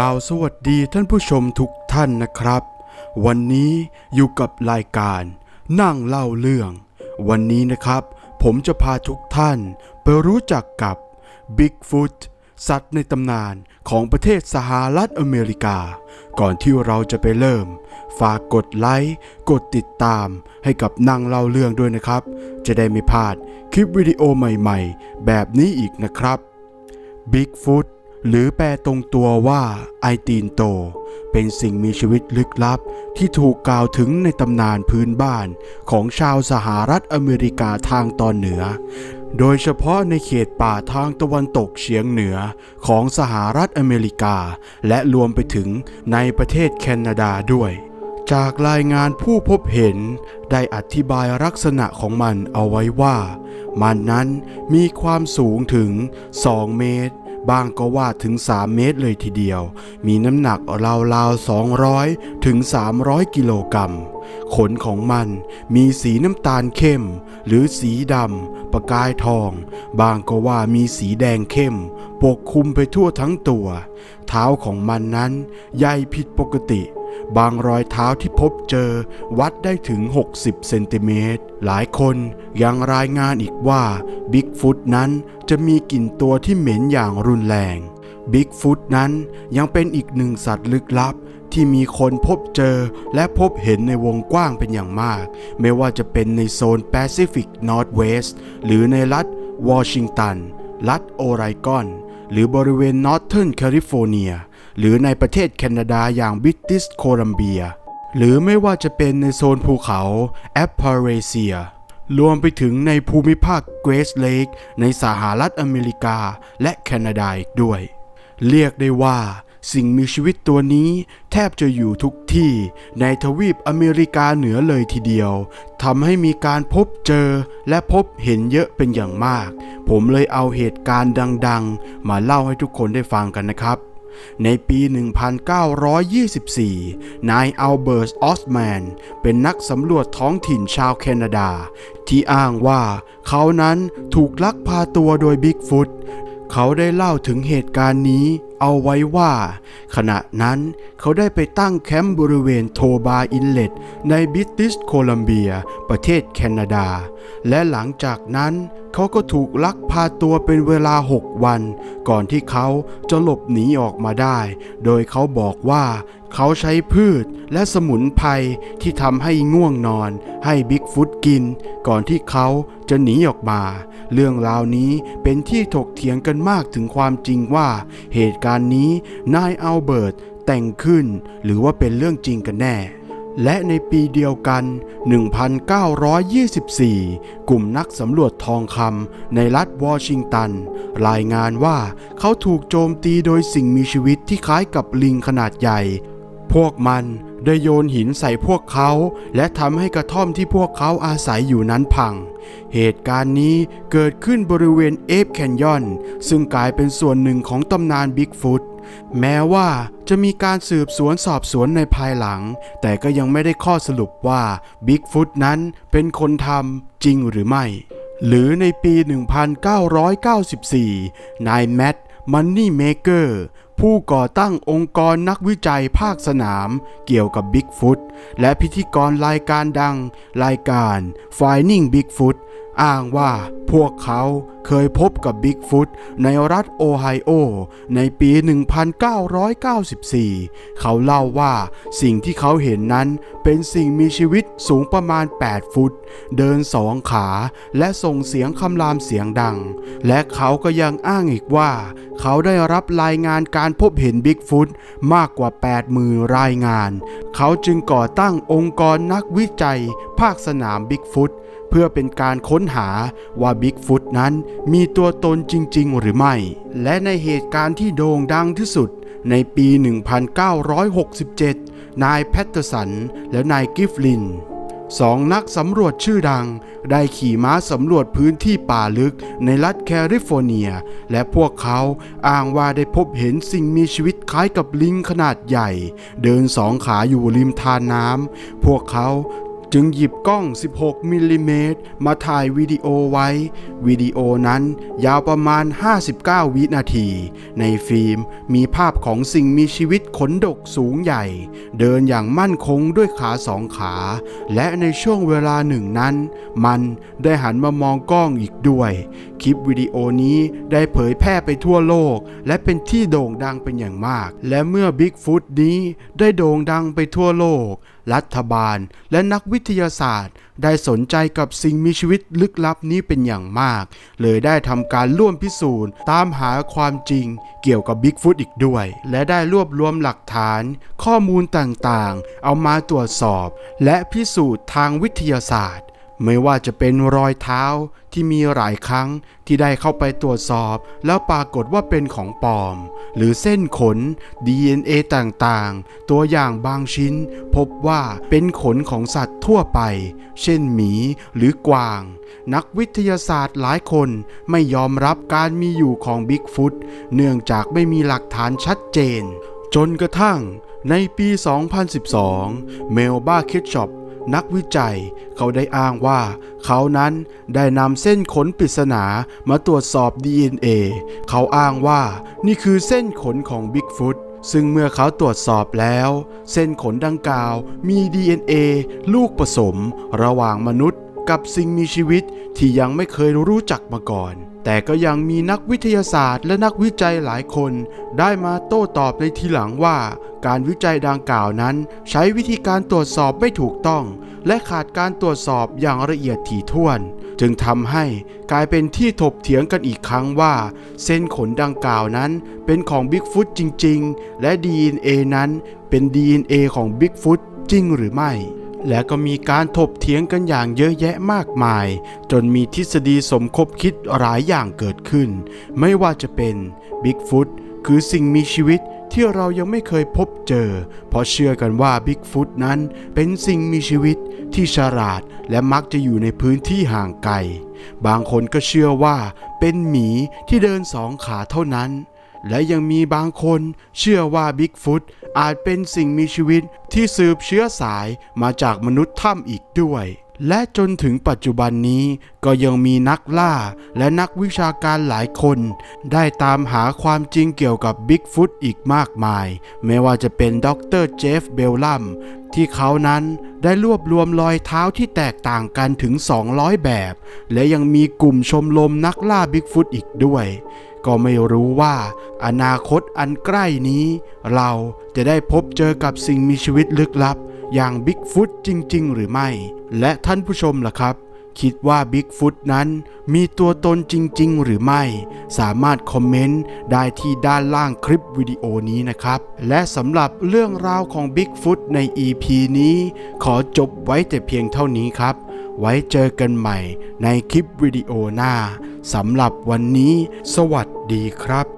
กล่าวสวัสดีท่านผู้ชมทุกท่านนะครับ วันนี้อยู่กับรายการนั่งเล่าเรื่อง วันนี้นะครับ ผมจะพาทุกท่านไปรู้จักกับ Bigfoot สัตว์ในตำนานของประเทศสหรัฐอเมริกา ก่อนที่เราจะไปเริ่ม ฝากกดไลค์กดติดตามให้กับนั่งเล่าเรื่องด้วยนะครับ จะได้ไม่พลาดคลิปวิดีโอใหม่ๆ แบบนี้อีกนะครับ Bigfoot หรือแปลตรงตัวว่าไอตีนโต เป็นสิ่งมีชีวิตลึกลับ ที่ถูกกล่าวถึงในตำนานพื้นบ้านของชาวสหรัฐอเมริกาทางตอนเหนือ โดยเฉพาะในเขตป่าทางตะวันตกเฉียงเหนือของสหรัฐอเมริกา และรวมไปถึงในประเทศแคนาดาด้วยจากรายงานผู้พบเห็นได้อธิบายลักษณะของมันเอาไว้ว่า มันนั้นมีความสูงถึง 2 เมตร บางก็ว่าถึง 3 เมตรเลยทีเดียว มีน้ำหนักราวๆ 200 ถึง 300 กิโลกรัม ขนของมันมีสีน้ำตาลเข้ม หรือสีดำ ประกายทอง บางก็ว่ามีสีแดงเข้ม ปกคลุมไปทั่วทั้งตัว เท้าของมันนั้นใหญ่ผิดปกติ บางรอยเท้าที่พบเจอวัดได้ถึง 60 เซนติเมตร หลายคนยังรายงานอีกว่าบิ๊กฟุตนั้นจะมีกลิ่นตัวที่เหม็นอย่างรุนแรงบิ๊กฟุตนั้นยังเป็นอีกหนึ่งสัตว์ลึกลับที่มีคนพบเจอและพบเห็นในวงกว้างเป็นอย่างมาก ไม่ว่าจะเป็นในโซนแปซิฟิกนอร์ทเวสต์หรือในรัฐวอชิงตัน รัฐโอไรกอน หรือบริเวณนอร์เทิร์นแคลิฟอร์เนีย หรือในประเทศแคนาดาอย่างบิติชโคลัมเบีย หรือไม่ว่าจะเป็นในโซนภูเขาแอปพาเรเซีย รวมไปถึงในภูมิภาคเกรสเลกในสหรัฐอเมริกาและแคนาดาอีกด้วย เรียกได้ว่าสิ่งมีชีวิตตัวนี้แทบจะอยู่ทุกที่ในทวีปอเมริกาเหนือเลยทีเดียวทำให้มีการพบเจอและพบเห็นเยอะเป็นอย่างมาก ผมเลยเอาเหตุการณ์ดัง ๆ มาเล่าให้ทุกคนได้ฟังกันนะครับ ในปี 1924 นายอัลเบิร์ต ออสแมน เป็นนักสำรวจท้องถิ่นชาวแคนาดา ที่อ้างว่าเขานั้นถูกลักพาตัวโดยบิ๊กฟุต เขาได้เล่าถึงเหตุการณ์นี้เอาไว้ว่า ขณะนั้นเขาได้ไปตั้งแคมป์บริเวณโทบาอินเลตในบริติชโคลัมเบีย ประเทศแคนาดา และหลังจากนั้นเขาก็ถูกลักพาตัวเป็นเวลา 6 วัน ก่อนที่เขาจะหลบหนีออกมาได้ โดยเขาบอกว่าเขาใช้พืชและสมุนไพรที่ทำให้ง่วงนอน ให้บิ๊กฟุตกิน ก่อนที่เขาจะหนีออกมา เรื่องราวนี้เป็นที่ถกเถียงกันมากถึงความจริงว่า เหตุการณ์นี้นายอัลเบิร์ตแต่งขึ้น หรือว่าเป็นเรื่องจริงกันแน่และในปีเดียวกัน 1924 กลุ่มนักสำรวจทองคำในรัฐวอชิงตัน รายงานว่าเขาถูกโจมตีโดยสิ่งมีชีวิตที่คล้ายกับลิงขนาดใหญ่ พวกมัน ได้โยนหินใส่พวกเขา และทำให้กระท่อมที่พวกเขาอาศัยอยู่นั้นพัง เหตุการณ์นี้เกิดขึ้นบริเวณเอฟแคนยอน ซึ่งกลายเป็นส่วนหนึ่งของตำนานบิ๊กฟุตแม้ว่าจะมีการสืบสวนสอบสวนในภายหลัง แต่ก็ยังไม่ได้ข้อสรุปว่าบิ๊กฟุตนั้นเป็นคนทำจริงหรือไม่ หรือในปี 1994 นายแมตต์มันนี่เมเกอร์ ผู้ก่อตั้งองค์กรนักวิจัยภาคสนามเกี่ยวกับบิ๊กฟุตและพิธีกรรายการดัง รายการ Finding Bigfoot อ้างว่าพวกเขาเคยพบกับบิ๊กฟุตในรัฐโอไฮโอ ในปี 1994 เขาเล่าว่าสิ่งที่เขาเห็นนั้นเป็นสิ่งมีชีวิตสูงประมาณ 8 ฟุต เดินสองขาและส่งเสียงคำรามเสียงดัง และเขาก็ยังอ้างอีกว่า เขาได้รับรายงานการพบเห็นบิ๊กฟุตมากกว่า 8 มือรายงาน เขาจึงก่อตั้งองค์กรนักวิจัย ภาคสนามบิ๊กฟุต เพื่อเป็นการค้นหาว่าบิ๊กฟุตนั้นมีตัวตนจริง ๆ หรือไม่ และในเหตุการณ์ที่โด่งดังที่สุดในปี 1967 นายแพตเตอร์สันและนายกิฟลินสองนักสำรวจชื่อดัง ได้ขี่ม้าสำรวจพื้นที่ป่าลึกในรัฐแคลิฟอร์เนีย และพวกเขาอ้างว่าได้พบเห็นสิ่งมีชีวิตคล้ายกับลิงขนาดใหญ่ เดินสองขาอยู่ริมทานน้ำพวกเขา จึงหยิบกล้อง 16 มิลลิเมตรมาถ่ายวิดีโอไว้ วิดีโอนั้นยาวประมาณ 59 วินาที ในฟิล์มมีภาพของสิ่งมีชีวิตขนดกสูงใหญ่ เดินอย่างมั่นคงด้วยขาสองขา และในช่วงเวลาหนึ่งนั้น มันได้หันมามองกล้องอีกด้วย คลิปวิดีโอนี้ได้เผยแพร่ไปทั่วโลก และเป็นที่โด่งดังเป็นอย่างมาก และเมื่อบิ๊กฟุตนี้ได้โด่งดังไปทั่วโลก รัฐบาล และนักวิทยาศาสตร์ ได้สนใจกับสิ่งมีชีวิตลึกลับนี้เป็นอย่างมาก เลยได้ทำการร่วมพิสูจน์ ตามหาความจริง เกี่ยวกับบิ๊กฟุตอีกด้วย และได้รวบรวมหลักฐาน ข้อมูลต่างๆ เอามาตรวจสอบ และพิสูจน์ทางวิทยาศาสตร์ ไม่ว่าจะเป็นรอยเท้าที่มีหลายครั้งที่ได้เข้าไปตรวจสอบ แล้วปรากฏว่าเป็นของปลอม หรือเส้นขน DNA ต่างๆ ตัวอย่างบางชิ้น พบว่าเป็นขนของสัตว์ทั่วไป เช่นหมีหรือกวาง นักวิทยาศาสตร์หลายคนไม่ยอมรับการมีอยู่ของบิ๊กฟุตเนื่องจากไม่มีหลักฐานชัดเจน จนกระทั่งในปี 2012 เมลบาเคชอป นักวิจัย เขาได้อ้างว่า เขานั้นได้นำเส้นขนปริศนามาตรวจสอบ DNA เขาอ้างว่านี่คือเส้นขนของบิ๊กฟุตซึ่งเมื่อเขาตรวจสอบแล้ว เส้นขนดังกล่าวมี DNA ลูกผสม ระหว่างมนุษย์ กับสิ่งมีชีวิตที่ยังไม่เคยรู้จักมาก่อน แต่ก็ยังมีนักวิทยาศาสตร์และนักวิจัยหลายคน ได้มาโต้ตอบในทีหลังว่า การวิจัยดังกล่าวนั้น ใช้วิธีการตรวจสอบไม่ถูกต้อง และขาดการตรวจสอบอย่างละเอียดถี่ถ้วน จึงทำให้กลายเป็นที่ถกเถียงกันอีกครั้งว่า เส้นขนดังกล่าวนั้น เป็นของบิ๊กฟุตจริง ๆ และ DNA นั้นเป็น DNA ของบิ๊กฟุตจริงหรือไม่ และก็มีการถกเถียงกันอย่างเยอะแยะมากมาย จนมีทฤษฎีสมคบคิดหลายอย่างเกิดขึ้น ไม่ว่าจะเป็นบิ๊กฟุตคือสิ่งมีชีวิตที่เรายังไม่เคยพบเจอ เพราะเชื่อกันว่าบิ๊กฟุตนั้นเป็นสิ่งมีชีวิตที่ฉลาดและมักจะอยู่ในพื้นที่ห่างไกล บางคนก็เชื่อว่าเป็นหมีที่เดินสองขาเท่านั้น และยังมีบางคนเชื่อว่าบิ๊กฟุตอาจเป็นสิ่งมีชีวิตที่สืบเชื้อสายมาจากมนุษย์ถ้ำอีกด้วย และจนถึงปัจจุบันนี้ก็ยังมีนักล่าและนักวิชาการหลายคน ได้ตามหาความจริงเกี่ยวกับบิ๊กฟุตอีกมากมาย ไม่ว่าจะเป็นดรเจฟเบลลัมที่เขานั้นได้รวบรวมรอยเท้าที่แตกต่างกันถึง 200 แบบ และยังมีกลุ่มชมรมนักล่าบิ๊กฟุตอีกด้วย ก็ไม่รู้ว่า อนาคตอันใกล้นี้ เราจะได้พบเจอกับสิ่งมีชีวิตลึกลับ อย่างบิ๊กฟุตจริง ๆ หรือไม่ และท่านผู้ชมล่ะครับ คิดว่าบิ๊กฟุตนั้นมีตัวตนจริง ๆ หรือไม่ สามารถคอมเมนต์ได้ที่ด้านล่างคลิปวิดีโอนี้นะครับ และสำหรับเรื่องราวของบิ๊กฟุตใน EP นี้ ขอจบไว้แต่เพียงเท่านี้ครับ ไว้เจอกันใหม่ในคลิปวิดีโอหน้าสำหรับวันนี้ สวัสดีครับ